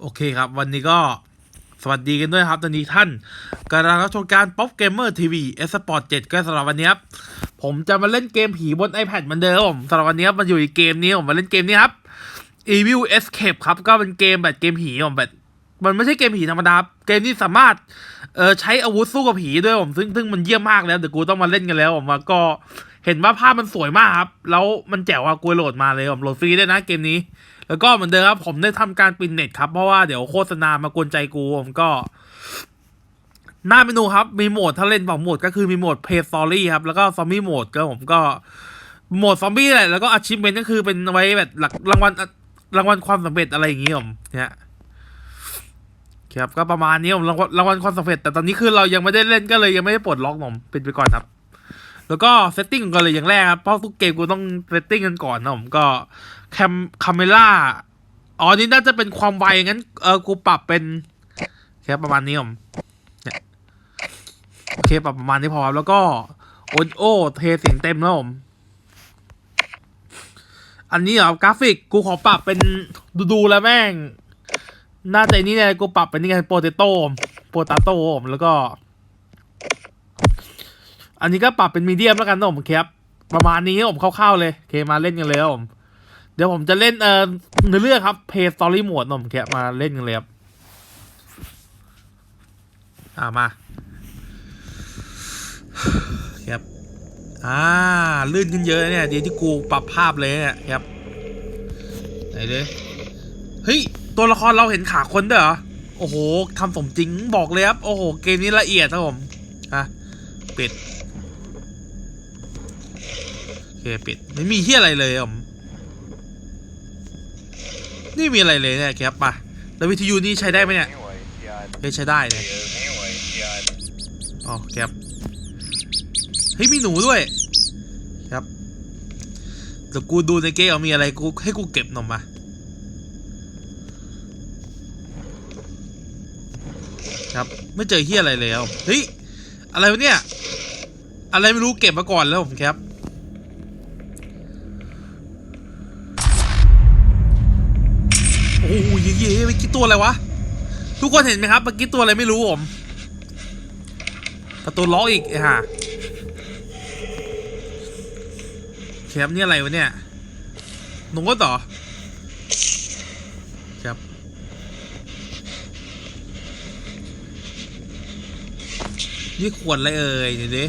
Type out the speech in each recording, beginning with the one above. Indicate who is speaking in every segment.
Speaker 1: โอเคครับ วันนี้ก็สวัสดีกันด้วยครับ ตอนนี้ท่านกำลังรับชมการป๊อปเกมเมอร์ทีวีเอสปอร์ตเจ็ดก็สำหรับวันนี้ครับผมจะมาเล่นเกมผีบน iPad เหมือนเดิมครับสำหรับวันนี้ครับมันอยู่ในเกมนี้ผมมาเล่นเกมนี้ครับ Evil Escape ครับก็เป็นเกมแบบเกมผีผมแบบมันไม่ใช่เกมผีธรรมดาเกมที่สามารถเออใช้อาวุธสู้กับผีด้วยผมซึ่งซึ่งมันเยี่ยมมากแล้วเดี๋ยวกูต้องมาเล่นกันแล้วผมว่าก็เห็นว่าภาพมันสวยมากครับ แล้วมันแจ๋วอะกูโหลดมาเลยผมโหลดฟรีได้วยนะเกมนี้ แล้วก็เหมือนเดิมครับผมได้ทำการปินเน็ตครับ เพราะว่าเดี๋ยวโฆษณามากวนใจกูผมก็ หน้าเมนูครับ มีโหมดถ้าเล่นสองโหมดก็คือมีโหมด Play Story ครับ แล้วก็ซอมบี้โหมดก็ผมก็โหมดซอมบี้แหละแล้วก็ achievement ก็คือเป็นไว้แบบหลักรางวัลรางวัลความสำเร็จอะไรอย่างงี้ผมเนี่ยครับก็ประมาณนี้ผมรางวัลรางวัลความสำเร็จแต่ตอนนี้คือเรายังไม่ได้เล่นก็เลยยังไม่ได้ปลดล็อกผมปิดไปก่อนครับ แล้วก็เซตติ้งกันเลยอย่างแรกครับเพราะทุกเกมกูต้องเซตติ้งกันก่อนนะผมก็แคมคาเมล่าอ๋อนี่น่าจะเป็นความไวงั้นเออกูปรับเป็นแค่ประมาณนี้ผมเนี่ยโอเคปรับประมาณนี้พอแล้วก็โอโอเทเสียงเต็มแล้วผมอันนี้เหรอกราฟิกกูขอปรับเป็นดูดูแล้วแม่งน่าจะนี่ไงกูปรับเป็นนี่ไงโปเตโต้โปตาโต้ผมแล้วก็ อันนี้ก็ปรับเป็นมีเดียมแล้วกันนะผมครับประมาณนี้ผมคร่าวๆเลยโอเคมาเล่นกันเลยครับผมเดี๋ยวผมจะเล่นเอ่อในเรื่องครับเพย์สตอรี่หมดนะผมครับมาเล่นกันเลยครับอ่ามาครับอ่าลื่นขึ้นเยอะเนี่ยดีที่กูปรับภาพเลยเนี่ยครับไหนเลยเฮ้ยตัวละครเราเห็นขาคนด้วยเหรอโอ้โหทำสมจริงบอกเลยครับโอ้โหเกมนี้ละเอียดครับผมอะปิด เคปิดไม่มีที่อะไรเลยผมนี่มีอะไรเลยเนี่ยครับมาแล้ววิทยุนี่ใช้ได้ไหมเนี่ยเฮ้ยใช้ได้เนี่ยอ๋อครับเฮ้ยมีหนูด้วยครับเดี๋ยวกูดูในเกมเอมีอะไรกูให้กูเก็บหน่อมาครับไม่เจอเฮียอะไรเลยครับเฮ้ยอะไรวะเนี่ยอะไรไม่รู้เก็บมาก่อนแล้วผมครับ กี้ตัวอะไรวะ ทุกคนเห็นไหมครับเมื่อกี้ตัวอะไรไม่รู้ผม ประตูล็อกอีกไอ้ห่าแคปนี่อะไรวะเนี่ยหนูก็ต่อครับนี่ขวดอะไรเอ่ยเดี๋ยวดิ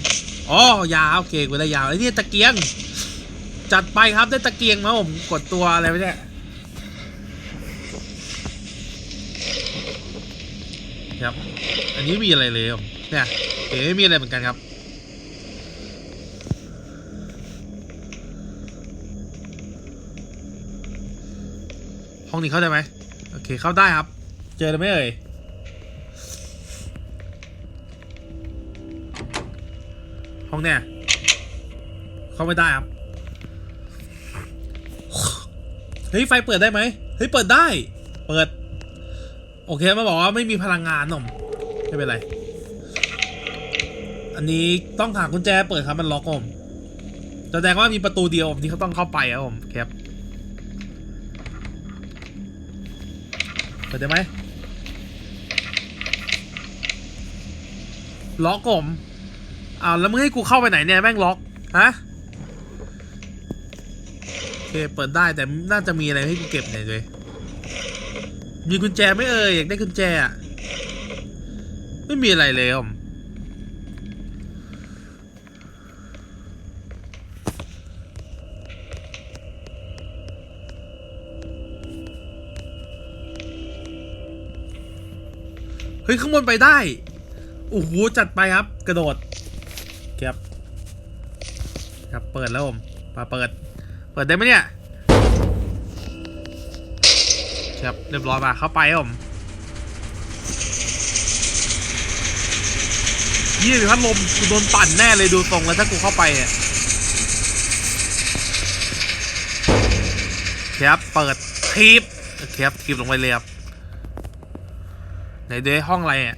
Speaker 1: อ๋อยาโอเคกูได้ยาวไอ้นี่ตะเกียง จัดไปครับได้ตะเกียงมาผมกดตัวอะไรวะเนี่ย ครับ อันนี้มีอะไรเลยเนี่ยเอ๋ไม่มีอะไรเหมือนกันครับห้องนี้เข้าได้ไหมโอเคเข้าได้ครับ เจอแล้วไหมเอ่ยห้องเนี่ยเข้าไม่ได้ครับเฮ้ยไฟเปิดได้ไหมเฮ้ยเปิดได้ เปิด โอเคมาบอกว่าไม่มีพลังงานหนมไม่เป็นไร อันนี้ต้องหากุญแจเปิดครับมันล็อกผมแสดงว่ามีประตูเดียวผมที่เขาต้องเข้าไปครับผมครับเปิดได้ไหมล็อกผมอ้าวแล้วมึงให้กูเข้าไปไหนเนี่ยแม่งล็อกฮะโอเคเปิดได้แต่น่าจะมีอะไรให้กูเก็บหน่อยเลย มีกุญแจไม่เอ่ยอยากได้กุญแจอะไม่มีอะไรเลยผมเฮ้ยข้างบนไปได้โอ้โหจัดไปครับ กระโดดครับครับเปิดแล้วผมมาเปิด เปิดได้ไหมเนี่ย ครับเรียบร้อยมาเข้าไปผมยี่สิบพัดลมกูโดนปั่นแน่เลยดูทรงแล้วถ้ากูเข้าไปเนี่ยครับเปิดทีบครับทีบลงไปเลยครับไหนเด้ห้องอะไรอะ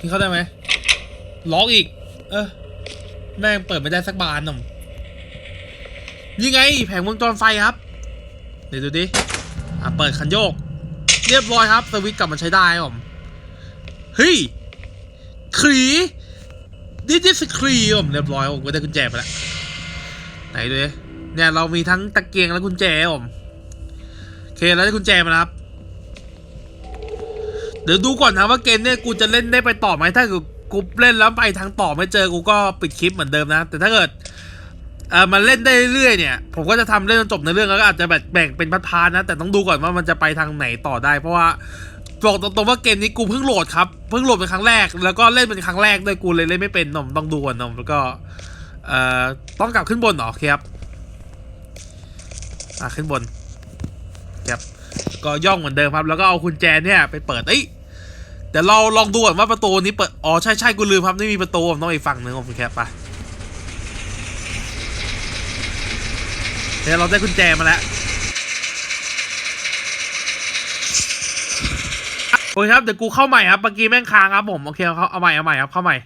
Speaker 1: นี่เข้าได้ไหมล็อกอีก เออแม่งเปิดไม่ได้สักบานหนุ่ม นี่ไง แผงวงจรไฟครับเดี๋ยวดูดิอะเปิดคันโยก เรียบร้อยครับสวิตช์กลับมาใช้ได้ครับผมเฮ้ยครีดิจิสครีผมเรียบร้อยผมก็ได้กุญแจไปแล้วไหนดูดิเนี่ยเรามีทั้งตะเกียงและกุญแจผมโอเคแล้วได้กุญแจมาแล้วครับ เดี๋ยวดูก่อนนะว่าเกมเนี่ยกูจะเล่นได้ไปต่อไหมถ้าเกิดกูเล่นแล้วไปทางต่อไม่เจอกูก็ปิดคลิปเหมือนเดิมนะ แต่ถ้าเกิด เออมันเล่นได้เรื่อยๆเนี่ย ผมก็จะทำเล่นจนจบในเรื่องแล้วก็อาจจะแบ่งแบ่งเป็นพาร์ทๆนะ แต่ต้องดูก่อนว่ามันจะไปทางไหนต่อได้ เพราะว่าบอกตรงๆว่าเกมนี้กูเพิ่งโหลดครับ เพิ่งโหลดเป็นครั้งแรก แล้วก็เล่นเป็นครั้งแรกด้วยกูเลยเล่นไม่เป็นนมต้องดูก่อนนมแล้วก็เอ่อต้องกลับขึ้นบนเหรอครับอะขึ้นบนครับก็ย่องเหมือนเดิมครับ แล้วก็เอากุญแจเนี่ยไปเปิดเอ้ยเดี๋ยวเราลองดูก่อนว่าประตูนี้เปิด อ๋อใช่ใช่กูลืมครับไม่มีประตูต้องอีกฝั่งหนึ่งผมแคปไป เดี๋ยวเราได้กุญแจมาแล้วโอเคครับเดี๋ยวกูเข้าใหม่ครับเมื่อกี้แม่งค้างครับผมโอเคเอาเอาใหม่เอาใหม่ครับเข้าใหม่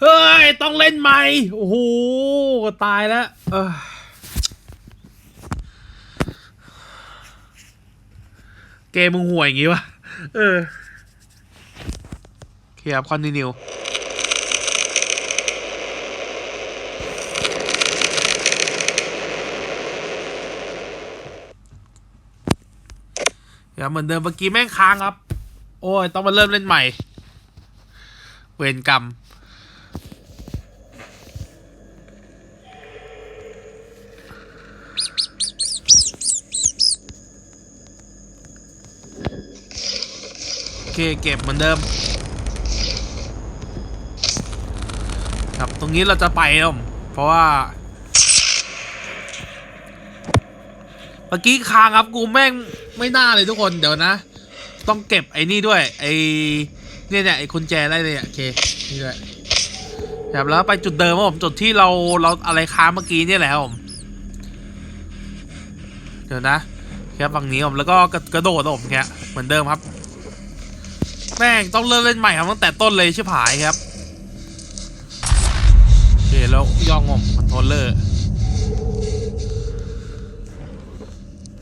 Speaker 1: เฮ้ยต้องเล่นใหม่โอ้โหตายแล้วเออเกมมึงห่วยอย่างงี้วะเออโอเคครับคอนติเนีย อย่าเหมือนเดิมเมื่อกี้แม่งค้างครับ โอ้ย ต้องมาเริ่มเล่นใหม่ เวรกรรม โอเค เก็บเหมือนเดิม ครับตรงนี้เราจะไปครับเพราะว่าเมื่อกี้ค้างครับกูแม่ง ไม่น่าเลยทุกคนเดี๋ยวนะ ต้องเก็บไอ้นี่ด้วย ไอ้เนี่ยเนี่ยไอ้กุญแจได้เลยอะโอเคนี่ด้วยครับแล้วไปจุดเดิมครับผมจุดที่เราเราอะไรค้างเมื่อกี้เนี่ยแหละครับผมเดี๋ยวนะครับฝั่งนี้ผมแล้วก็กระกระโดดผมเนี่เหมือนเดิมครับ แม่งต้องเริ่มเล่นใหม่ครับตั้งแต่ต้นเลยชิบหายครับโอเคแล้วย่องงมคอนโทรลเลอร์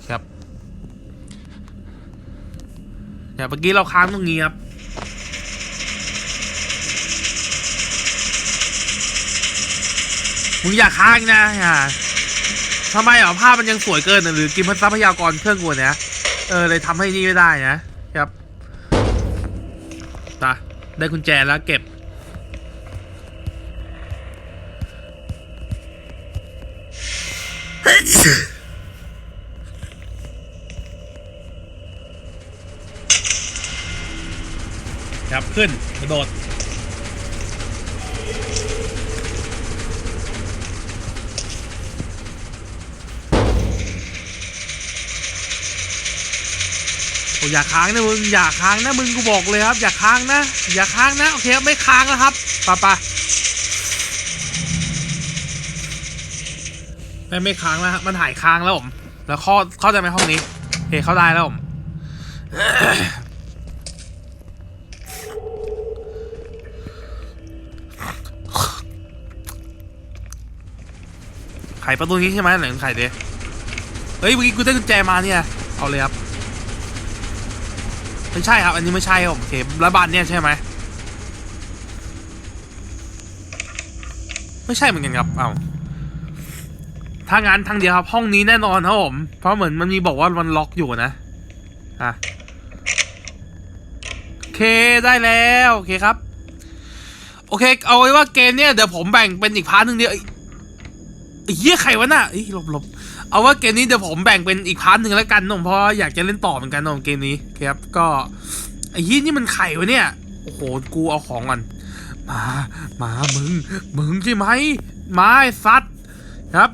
Speaker 1: ครับ เนี่ยวเมื่อกี้เราค้างตรงนี้ครับมึงอย่าค้างนะอ่าทำไมอะภาพมันยังสวยเกินน่ะหรือกินพันทรัพยากรเครื่องกูเนี่ยเออเลยทำให้นี่ไม่ได้นะครับตาได้กุญแจแล้วเก็บค ขึ้นกระโดดโอ้อย่าค้างนะมึงอย่าค้างนะมึงกูบอกเลยครับ อย่าค้างนะ อย่าค้างนะโอเคไม่ค้างแล้วครับปะปะไม่ไม่ค้างแล้วครับมันหายค้างแล้วผมแล้วเข้าเข้าใจไหมห้องนี้โอเคเข้าได้แล้วผม ขประตูนี้ใช่ไหมไหนไขดิเฮ้ยเมื่อกี้กูได้กุญแจมาเนี่ย เอาเลยครับไม่ใช่ครับ อันนี้ไม่ใช่ครับโอเคแล้วบานเนี่ยใช่ไหมไม่ใช่เหมือนกันครับ เอาถ้างั้นทางเดียวครับ ห้องนี้แน่นอนครับผม เพราะเหมือนมันมีบอกว่ามันล็อกอยู่นะ อะ โอเคได้แล้ว โอเคครับ โอเค เอาไว้ว่าเกมเนี่ยเดี๋ยวผมแบ่งเป็นอีกพาร์ทหนึ่งเดียว เหี้ยใครวะน่ะเอ้ยหลบหลบเอาว่าเกมนี้เดี๋ยวผมแบ่งเป็นอีกพาร์ทหนึ่งแล้วกันนมเพราะอยากจะเล่นต่อเหมือนกันนมเกมนี้ครับก็ไอ้เหี้ยนี่มันไข่วะเนี่ยโอ้โหกูเอาของก่อนมามามึงมึงใช่ไหมมาไอ้ซัดครับ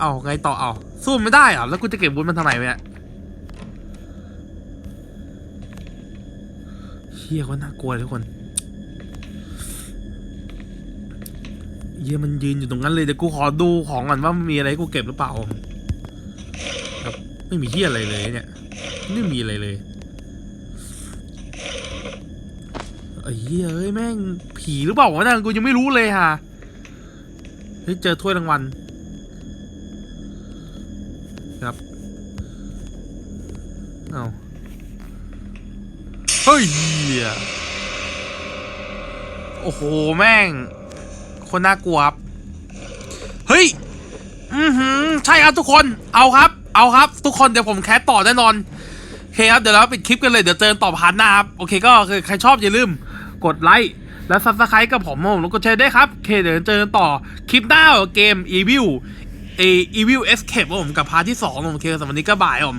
Speaker 1: เอาไงต่อเอาสู้ไม่ได้เหรอแล้วกูจะเก็บวุ้นมันทำไมเนี่ยเฮียก็น่ากลัวทุกคน เฮียมันยืนอยู่ตรงนั้นเลยแต่กูขอดูของก่อนว่ามันมีอะไรกูเก็บหรือเปล่าครับไม่มีเฮียอะไรเลยเนี่ยไม่มีอะไรเลยไอ้เฮียเอ้ยแม่งผีหรือเปล่าวะเนี่ยกูยังไม่รู้เลยฮะเฮ้ยเจอถ้วยรางวัลครับเอาเฮ้ยโอ้โหแม่ง คนน่ากลัวครับ เฮ้ย อือหือ ใช่ครับทุกคน เอาครับ เอาครับ ทุกคนเดี๋ยวผมแคสต่อแน่นอนโอเคครับเดี๋ยวเราปิดคลิปกันเลยเดี๋ยวเจอต่อพาร์ทหน้าครับ โอเคก็คือใครชอบอย่าลืมกดไลค์และซับสไครต์กับผมผมแล้วกดแชร์ได้ครับโอเคเดี๋ยวเจอต่อคลิปหน้าเกม Evil เอ Evil Escape ผมกับพาร์ทที่2ผมโอเคสำหรับวันนี้ก็บายผม